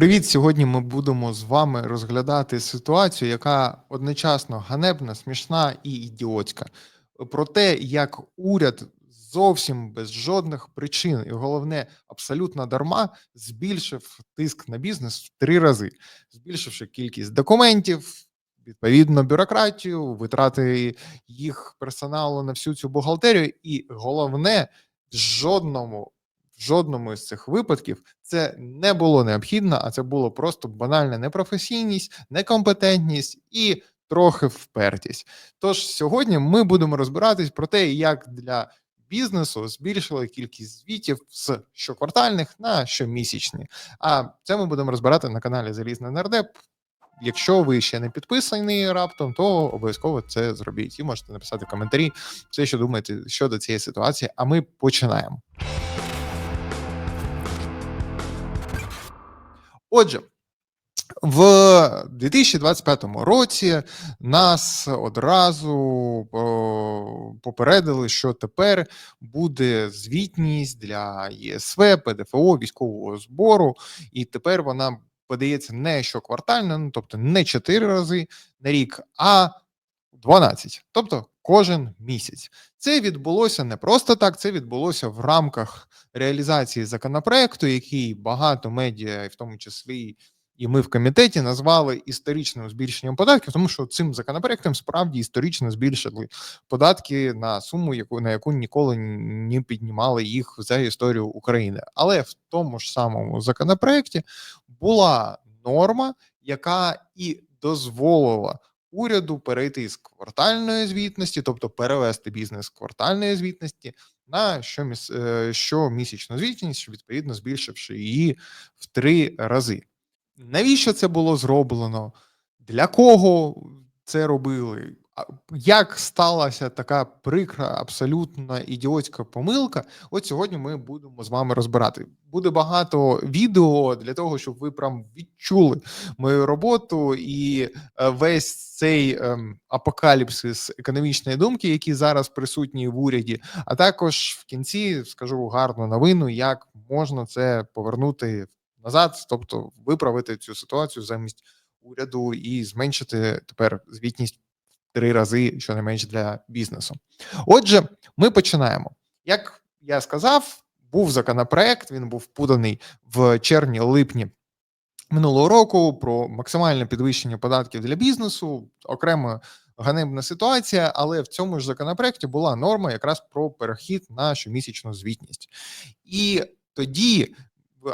Привіт! Сьогодні ми будемо з вами розглядати ситуацію, яка одночасно ганебна, смішна і ідіотська. Про те, як уряд зовсім без жодних причин, і головне, абсолютно дарма, збільшив тиск на бізнес в три рази, збільшивши кількість документів, відповідно, бюрократію, витрати їх персоналу на всю цю бухгалтерію, і головне, жодному жодному з цих випадків це не було необхідно, а це було просто банальна непрофесійність, некомпетентність і трохи впертість. Тож сьогодні ми будемо розбиратись про те, як для бізнесу збільшили кількість звітів з щоквартальних на щомісячні. А це ми будемо розбирати на каналі Залізний Нардеп. Якщо ви ще не підписані раптом, то обов'язково це зробіть і можете написати в коментарі все, що думаєте щодо цієї ситуації. А ми починаємо. Отже, в 2025 році нас одразу попередили, що тепер буде звітність для ЄСВ, ПДФО, військового збору, і тепер вона подається не щоквартально, ну тобто не 4 рази на рік, а 12, тобто кожен місяць. Це відбулося не просто так, це відбулося в рамках реалізації законопроекту, який багато медіа, і в тому числі і ми в комітеті назвали історичним збільшенням податків, тому що цим законопроектом справді історично збільшили податки на суму, яку на яку ніколи не піднімали їх за історію України. Але в тому ж самому законопроекті була норма, яка і дозволила уряду перейти з квартальної звітності, тобто перевести бізнес з квартальної звітності на щоміс... е, щомісячну звітність, відповідно збільшивши її в три рази. Навіщо це було зроблено? Для кого це робили? Як сталася така прикра, абсолютно ідіотська помилка? От сьогодні ми будемо з вами розбирати. Буде багато відео для того, щоб ви прям відчули мою роботу і е, весь цей ем, апокаліпсис економічної думки, який зараз присутній в уряді. А також в кінці скажу гарну новину, як можна це повернути назад, тобто виправити цю ситуацію замість уряду і зменшити тепер звітність три рази, щонайменш для бізнесу. Отже, ми починаємо. Як я сказав, був законопроект. Він був поданий в червні-липні минулого року про максимальне підвищення податків для бізнесу. Окремо ганебна ситуація, але в цьому ж законопроекті була норма якраз про перехід на щомісячну звітність, і тоді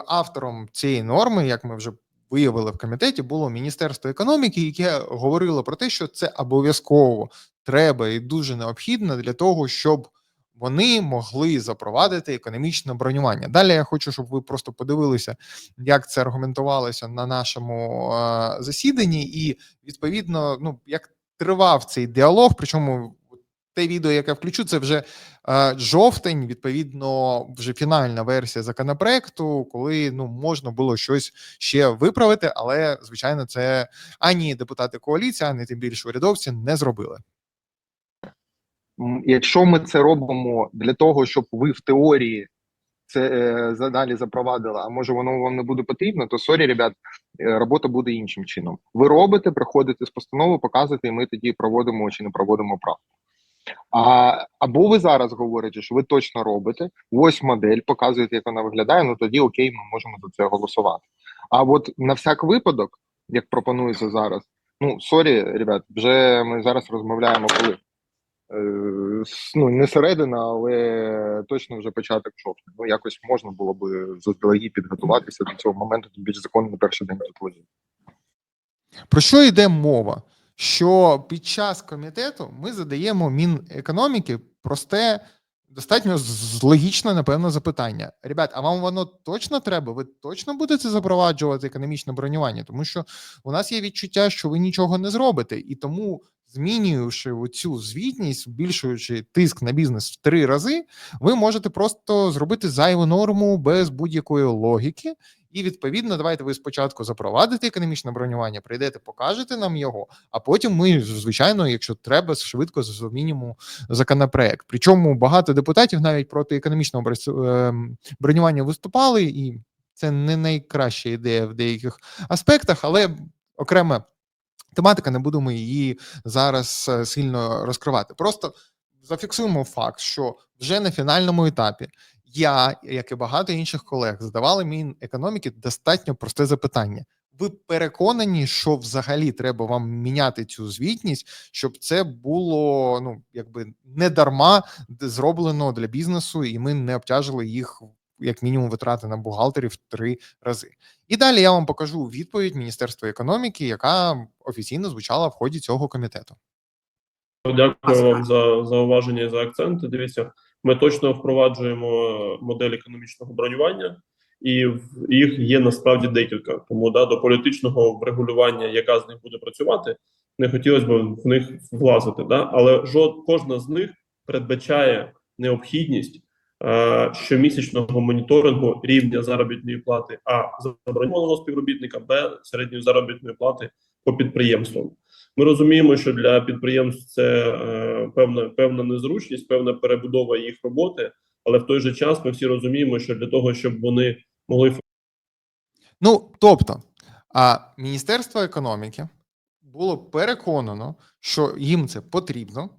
автором цієї норми, як ми вже виявили в комітеті, було Міністерство економіки, яке говорило про те, що це обов'язково треба і дуже необхідно для того, щоб вони могли запровадити економічне бронювання. Далі я хочу, щоб ви просто подивилися, як це аргументувалося на нашому е засіданні, і відповідно, ну як тривав цей діалог, причому те відео, яке включу, це вже е, жовтень, відповідно, вже фінальна версія законопроекту, коли ну можна було щось ще виправити, але звичайно, це ані депутати коаліції, ані тим більше урядовці не зробили. Якщо ми це робимо для того, щоб ви в теорії це е, далі запровадили, а може воно вам не буде потрібно, то сорі, ребят, е, робота буде іншим чином. Ви робите, приходите з постанови, показуєте, і ми тоді проводимо чи не проводимо правку. А або ви зараз говорите, що ви точно робите, ось модель, показуєте, як вона виглядає. Ну тоді окей, ми можемо за це голосувати. А от на всяк випадок, як пропонується зараз, ну сорі, ребят, вже ми зараз розмовляємо коли. Е, ну не середина, але точно вже початок жовтня. Ну якось можна було би заздалегідь підготуватися до цього моменту, тим більше закон на перший день тут. Про що йде мова? Що під час комітету ми задаємо Мінекономіки просте, достатньо логічне, напевно, запитання. Ребят, а вам воно точно треба? Ви точно будете запроваджувати економічне бронювання? Тому що у нас є відчуття, що ви нічого не зробите, і тому. Змінюючи цю звітність, збільшуючи тиск на бізнес в три рази, ви можете просто зробити зайву норму без будь-якої логіки, і відповідно, давайте ви спочатку запровадите економічне бронювання, прийдете, покажете нам його, а потім ми, звичайно, якщо треба, швидко змінимо законопроект. Причому багато депутатів навіть проти економічного ем, бронювання виступали і. Це не найкраща ідея в деяких аспектах, але окрема тематика, не будемо її зараз е, сильно розкривати. Просто зафіксуємо факт, що вже на фінальному етапі я, як і багато інших колег, задавали Мінекономіки достатньо просте запитання. Ви переконані, що взагалі треба вам міняти цю звітність, щоб це було ну якби не дарма зроблено для бізнесу, і ми не обтяжили їх як мінімум витрати на бухгалтерів три рази. І далі я вам покажу відповідь Міністерства економіки, яка офіційно звучала в ході цього комітету. Дякую вам за зауваження і за акценти. Дивіться, ми точно впроваджуємо модель економічного бронювання, і в- їх є насправді декілька. Тому да, до політичного врегулювання, яка з них буде працювати, не хотілося б в них влазити. Да? Але жод, кожна з них передбачає необхідність е, щомісячного моніторингу рівня заробітної плати а заброньованого співробітника, б середньої заробітної плати по підприємствам. Ми розуміємо, що для підприємств це е, певна певна незручність, певна перебудова їх роботи, але в той же час ми всі розуміємо, що для того, щоб вони могли Ну тобто, а Міністерство економіки було переконано, що їм це потрібно,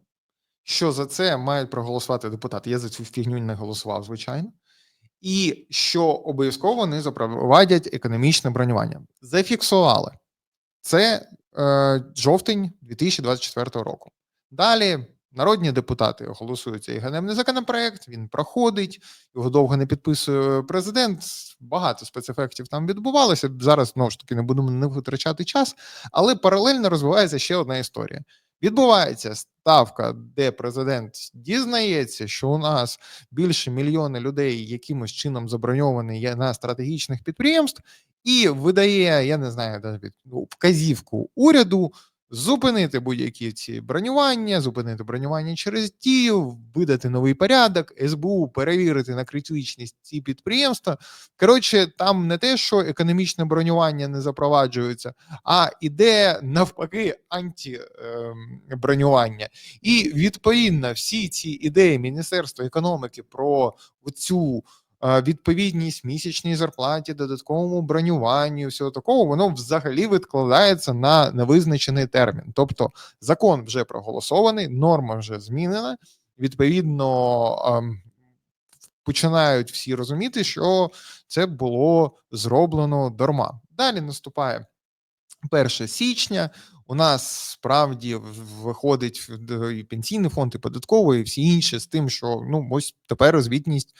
що за це мають проголосувати депутати. Я за цю фігню не голосував, звичайно, і що обов'язково вони запровадять економічне бронювання. Зафіксували це е, жовтень 2024 року. Далі народні депутати голосують цей ганебний законопроект. Він проходить, його довго не підписує президент. Багато спецефектів там відбувалося. Зараз знову ж таки не будемо не витрачати час, але паралельно розвивається ще одна історія. Відбувається ставка, де президент дізнається, що у нас більше мільйона людей якимось чином заброньовані на стратегічних підприємств, і видає, я не знаю, навіть ну, вказівку уряду зупинити будь-які ці бронювання, зупинити бронювання через дію, видати новий порядок, СБУ перевірити на критичність ці підприємства. Коротше, там не те, що економічне бронювання не запроваджується, а іде навпаки антибронювання. І відповідно всі ці ідеї Міністерства економіки про цю відповідність місячній зарплаті, додатковому бронюванню, всього такого, воно взагалі відкладається на невизначений термін. Тобто закон вже проголосований, норма вже змінена. Відповідно, ем, починають всі розуміти, що це було зроблено дарма. Далі наступає 1 січня. У нас справді виходить і пенсійний фонд, і податковий, і всі інші з тим, що ну ось тепер звітність,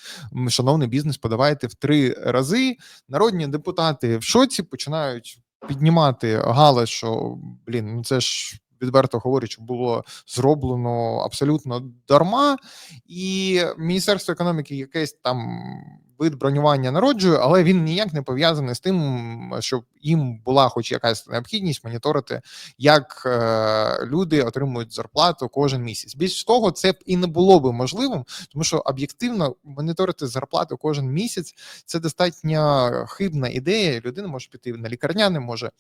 шановний бізнес, подавайте в три рази. Народні депутати в шоці починають піднімати галас, що блін, ну це ж відверто говорячи, було зроблено абсолютно дарма, і Міністерство економіки якесь там вид бронювання народжує, але він ніяк не пов'язаний з тим, щоб їм була хоч якась необхідність моніторити, як е, люди отримують зарплату кожен місяць. Більш того, це б і не було би можливим, тому що об'єктивно моніторити зарплату кожен місяць це достатньо хибна ідея. Людина може піти на лікарняне, може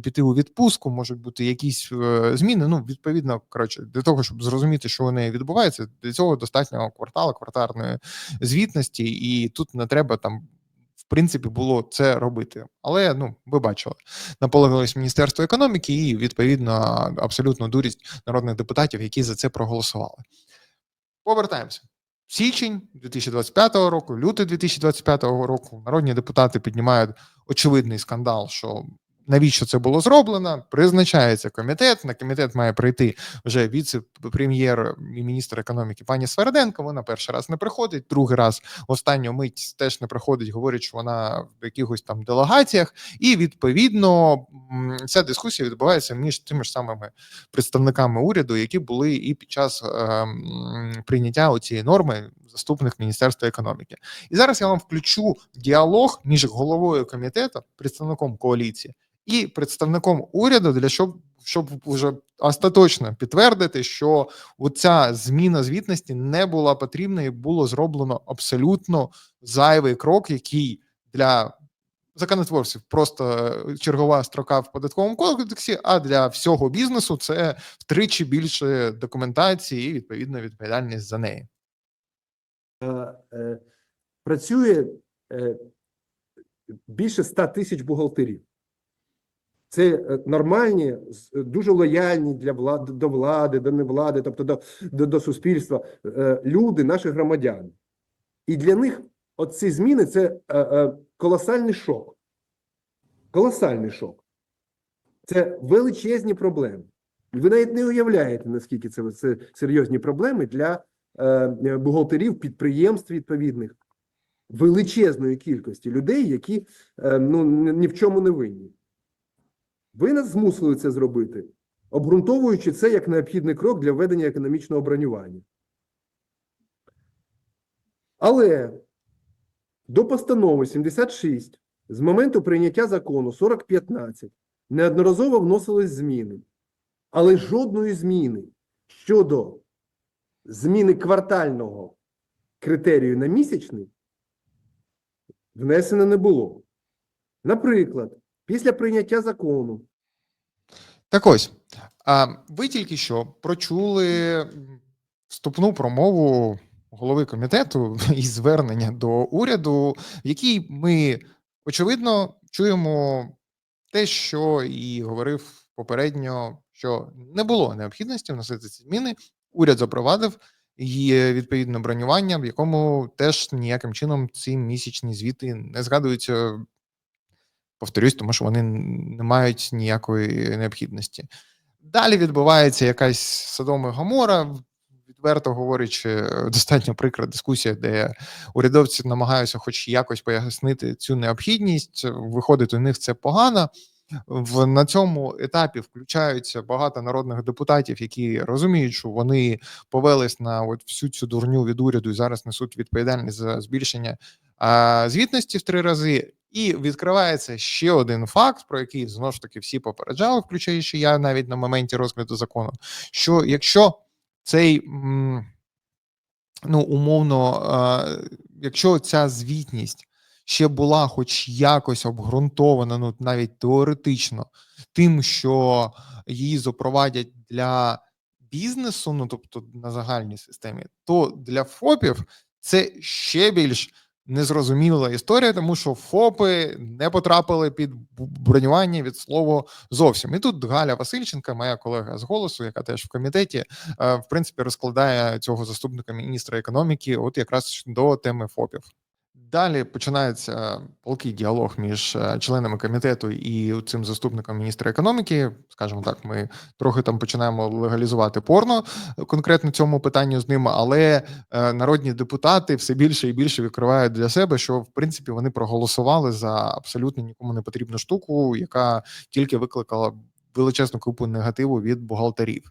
піти у відпустку, можуть бути якісь е, зміни. Ну, відповідно, коротше, для того, щоб зрозуміти, що у неї відбувається, для цього достатньо квартала, квартарної звітності, і тут не треба там. В принципі, було це робити, але ну ви бачили наполегливість Міністерства економіки і відповідно абсолютно дурість народних депутатів, які за це проголосували. Повертаємося. Січень 2025 року, лютий 2025 року. Народні депутати піднімають очевидний скандал, що навіщо це було зроблено. Призначається комітет. На комітет має прийти вже віце-прем'єр і міністр економіки пані Сверденко. Вона перший раз не приходить, другий раз останню мить теж не приходить, говорить, що вона в якихось там делегаціях, і відповідно ця дискусія відбувається між тими ж самими представниками уряду, які були і під час ем, прийняття цієї норми заступник міністерства економіки. І зараз я вам включу діалог між головою комітету, представником коаліції і представником уряду для щоб. Щоб вже остаточно підтвердити, що ця зміна звітності не була потрібна і було зроблено абсолютно зайвий крок, який для законотворців просто е, чергова строка в податковому кодексі, а для всього бізнесу це втричі більше документації і відповідно відповідальність за неї. е, е, працює більше 100 тисяч бухгалтерів. Це е, нормальні, е, дуже лояльні для влади, до влади, до невлади, тобто до, до, до суспільства е, люди, наші громадяни. І для них оці зміни це колосальний шок. Колосальний шок. Це величезні проблеми. Ви навіть не уявляєте, наскільки це, це серйозні проблеми для бухгалтерів, підприємств відповідних, величезної кількості людей, які ну, ні в чому не винні. Ви нас змусили це зробити, обґрунтовуючи це як необхідний крок для введення економічного бронювання. Але до постанови 76 з моменту прийняття закону 4015 неодноразово вносились зміни, але жодної зміни щодо зміни квартального критерію на місячний внесено не було. Наприклад, після прийняття закону Так ось, ви тільки що прочули вступну промову голови комітету і звернення до уряду, в якій ми очевидно чуємо те, що і говорив попередньо, що не було необхідності вносити ці зміни. Уряд запровадив і відповідне бронювання, в якому теж ніяким чином ці місячні звіти не згадуються. Повторюсь, тому що вони не мають ніякої необхідності. Далі відбувається якась Содома і Гомора, відверто говорячи, достатньо прикра дискусія, де урядовці намагаються хоч якось пояснити цю необхідність. Виходить, у них це погано. В на цьому етапі включаються багато народних депутатів, які розуміють, що вони повелись на от всю цю дурню від уряду і зараз несуть відповідальність за збільшення а, звітності в три рази. І відкривається ще один факт, про який знову ж таки всі попереджали, включаючи я навіть на моменті розгляду закону. Що якщо цей ну умовно, якщо ця звітність ще була хоч якось обґрунтована, ну навіть теоретично, тим, що її запровадять для бізнесу, ну тобто на загальній системі, то для ФОПів це ще більш незрозуміла історія, тому що ФОПи не потрапили під бронювання від слова зовсім. І тут Галя Васильченка, моя колега з голосу, яка теж в комітеті, е, в принципі, розкладає цього заступника міністра економіки, от якраз до теми ФОПів. Далі починається палкий діалог між е, членами комітету і цим заступником міністра економіки. Скажімо так, ми трохи там починаємо легалізувати порно е, конкретно цьому питанню з ними, але е, народні депутати все більше і більше відкривають для себе, що в принципі вони проголосували за абсолютно нікому не потрібну штуку, яка тільки викликала величезну купу негативу від бухгалтерів.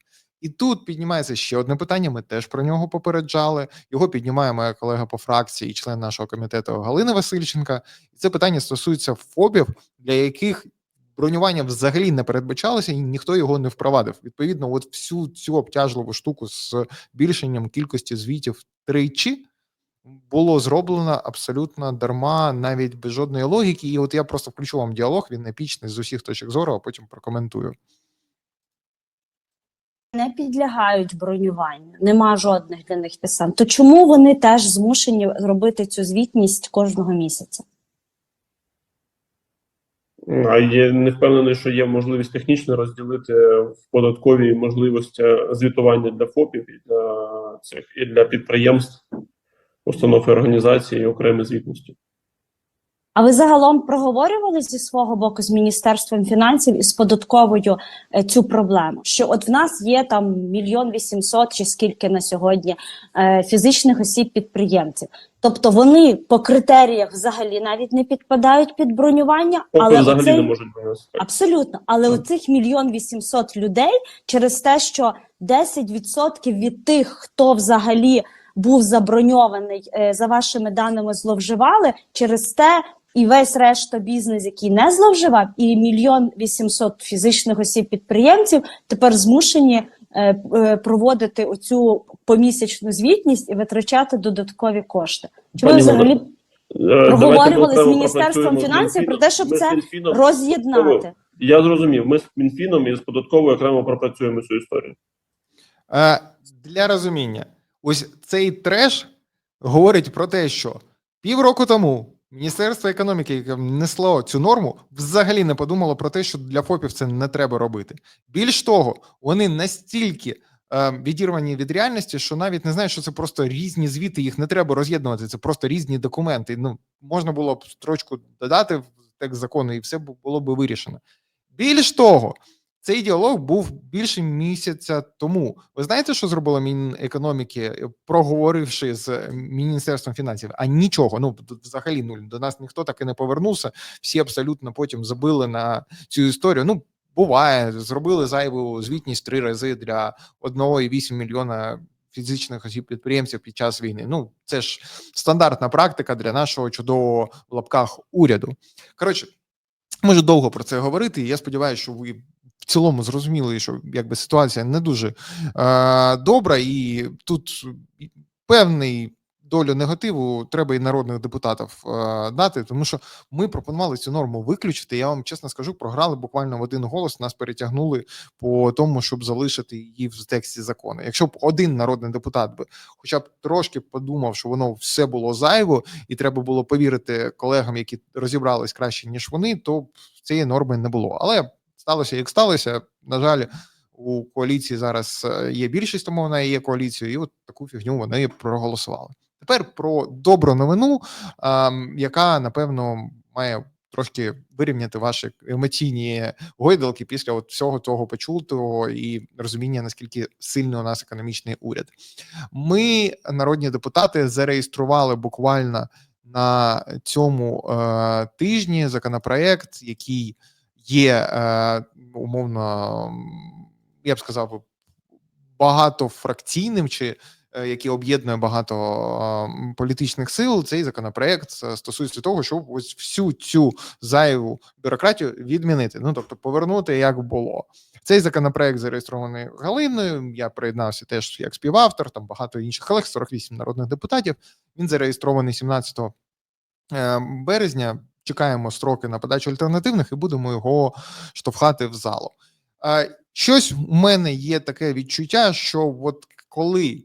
І тут піднімається ще одне питання. Ми теж про нього попереджали. Його піднімає моя колега по фракції і член нашого комітету Галина Васильченка. І це питання стосується ФОБів, для яких бронювання взагалі не передбачалося, і ніхто його не впровадив. Відповідно, от всю цю обтяжливу штуку з збільшенням кількості звітів тричі було зроблено абсолютно дарма, навіть без жодної логіки. І от я просто включу вам діалог. Він епічний з усіх точок зору, а потім прокоментую. Не підлягають бронюванню, нема жодних для них підстав. То чому вони теж змушені робити цю звітність кожного місяця? А я не впевнений, що є можливість технічно розділити в податковій можливості звітування для ФОПів і для цих і для підприємств, установ і організацій і окремі звітності. А ви загалом проговорювали зі свого боку з міністерством фінансів і з податковою е, цю проблему? Що от в нас є там мільйон вісімсот чи скільки на сьогодні е, фізичних осіб підприємців. Тобто вони по критеріях взагалі навіть не підпадають під бронювання, ФОПи але взагалі оцей... не можуть приносити. Абсолютно, але Так. оцих мільйон вісімсот людей через те, що 10% від тих, хто взагалі був заброньований, е, за вашими даними, зловживали через те. І весь решта бізнес, який не зловживав, і мільйон вісімсот фізичних осіб підприємців тепер змушені е, е, проводити оцю помісячну звітність і витрачати додаткові кошти. Чи ви взагалі Е, проговорювали з міністерством фінансів про те, щоб це роз'єднати? Я зрозумів. Ми з Мінфіном і з податковою окремо пропрацюємо цю історію. Для розуміння, ось цей треш говорить про те, що півроку тому Міністерство економіки, яке внесло цю норму, взагалі не подумало про те, що для ФОПів це не треба робити. Більш того, вони настільки е, відірвані від реальності, що навіть не знають, що це просто різні звіти, їх не треба роз'єднувати. Це просто різні документи. Ну можна було б строчку додати в текст закону, і все було б вирішено. Більш того, цей діалог був більше місяця тому. Ви знаєте, що зробила Мінекономіки, е, проговоривши з е, Міністерством фінансів? А нічого. Ну взагалі нуль. До нас ніхто так і не повернувся. Всі абсолютно потім забили на цю історію. Ну буває, зробили зайву звітність три рази для 1,8 мільйона фізичних осіб підприємців під час війни. Ну це ж стандартна практика для нашого чудового в лапках уряду. Коротше, може довго про це говорити. і Я сподіваюся, що ви цілому зрозуміли, що якби ситуація не дуже е, добра, і тут певний долю негативу треба і народних депутатів е, дати, тому що ми пропонували цю норму виключити. Я вам чесно скажу, програли буквально в один голос. Нас перетягнули по тому, щоб залишити її в тексті закону. Якщо б один народний депутат би, хоча б трошки подумав, що воно все було зайво, і треба було повірити колегам, які розібрались краще ніж вони, то цієї норми не було. Але сталося як сталося. На жаль, у коаліції зараз е, є більшість, тому вона є коаліцією, і от таку фігню вони проголосували. Тепер про добру новину, ем, яка напевно має трошки вирівняти ваші емоційні гойдалки після от всього того почутого і розуміння, наскільки сильний у нас економічний уряд. Ми, народні депутати, зареєстрували буквально на цьому е, тижні законопроект, який є е, умовно, я б сказав, багатофракційним чи е, який об'єднує багато е, політичних сил. Цей законопроект стосується того, щоб ось всю цю зайву бюрократію відмінити. Ну тобто повернути як було. Цей законопроект зареєстрований Галиною. Я приєднався теж як співавтор, там багато інших колег, 48 народних депутатів. Він зареєстрований 17 е, березня. Чекаємо строки на подачу альтернативних і будемо його штовхати в залу. Е, Щось у мене є таке відчуття, що от коли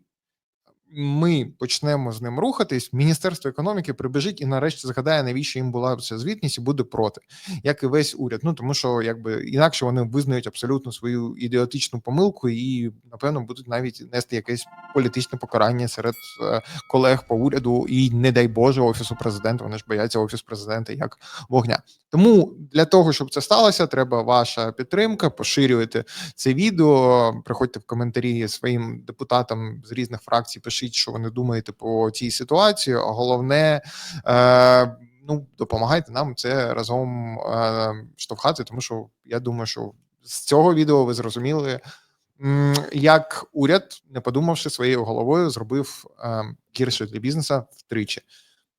ми почнемо з ним рухатись, Міністерство економіки прибіжить і нарешті згадає, навіщо їм була ця звітність і буде проти, як і весь уряд. Ну тому що якби інакше вони визнають абсолютно свою ідіотичну помилку і напевно будуть навіть нести якесь політичне покарання серед е, колег по уряду, і не дай Боже офісу президента. Вони ж бояться офіс президента як вогня. Тому для того, щоб це сталося, треба ваша підтримка. Поширюйте це відео. Приходьте в коментарі своїм депутатам з різних фракцій. Що ви не думаєте по цій ситуації. А головне. Е- Ну, допомагайте нам це разом е, штовхати, тому що я думаю, що з цього відео ви зрозуміли, як уряд, не подумавши своєю головою, зробив е, гірше для бізнесу втричі.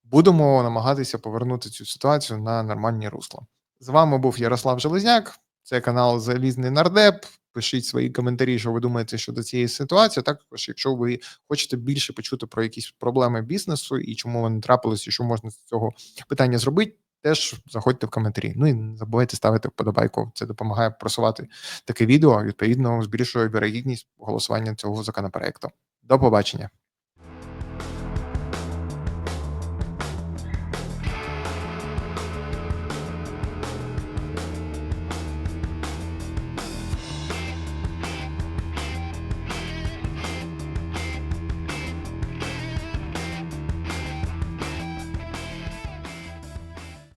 Будемо намагатися повернути цю ситуацію на нормальні русла. З вами був Ярослав Железняк. Це канал Залізний Нардеп. Пишіть свої коментарі, що ви думаєте щодо цієї ситуації. Також, якщо ви хочете більше почути про якісь проблеми бізнесу і чому вони трапилися, і що можна з цього питання зробити, теж заходьте в коментарі. Ну і не забувайте ставити вподобайку. Це допомагає просувати таке відео. Відповідно, збільшує вірогідність голосування цього законопроекту. До побачення.